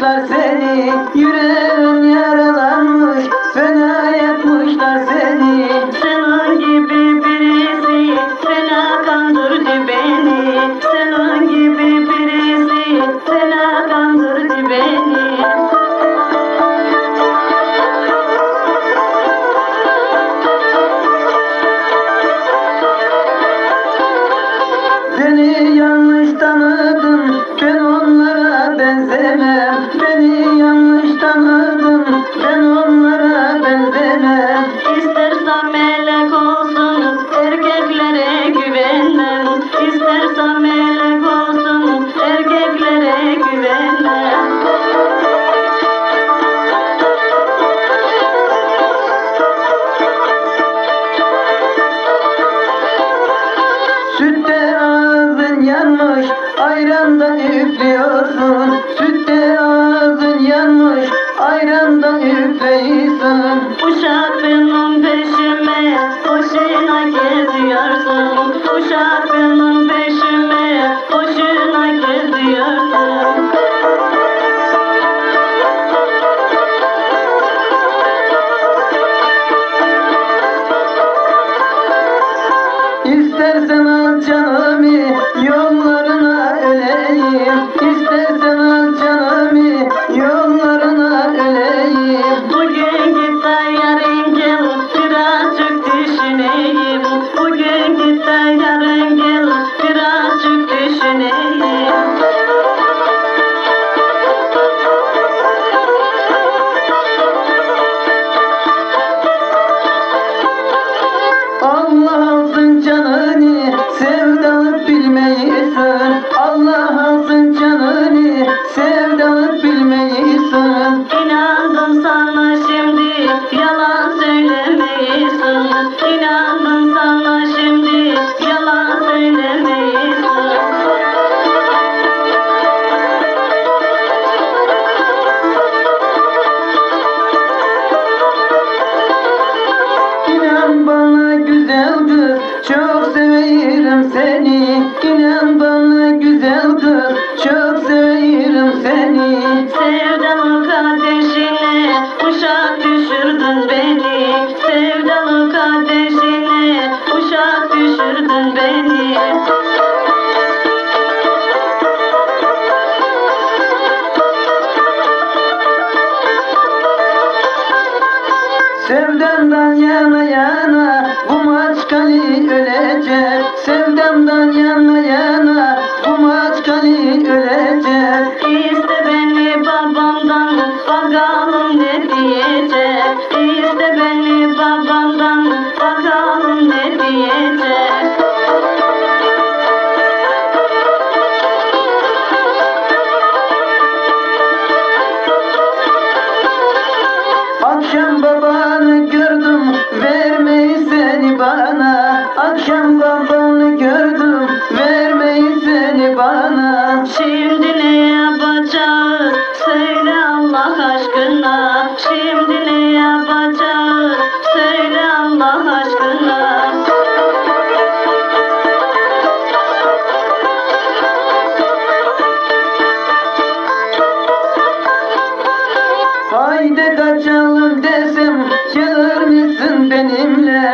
Seni yürek ağzın yanmış Ayranda üflüyorsun. Sütte ağzın yanmış Ayranda üfleysen Uşak benim düşürdün beni. Sevdalık ateşine Uşak düşürdün beni.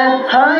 hi.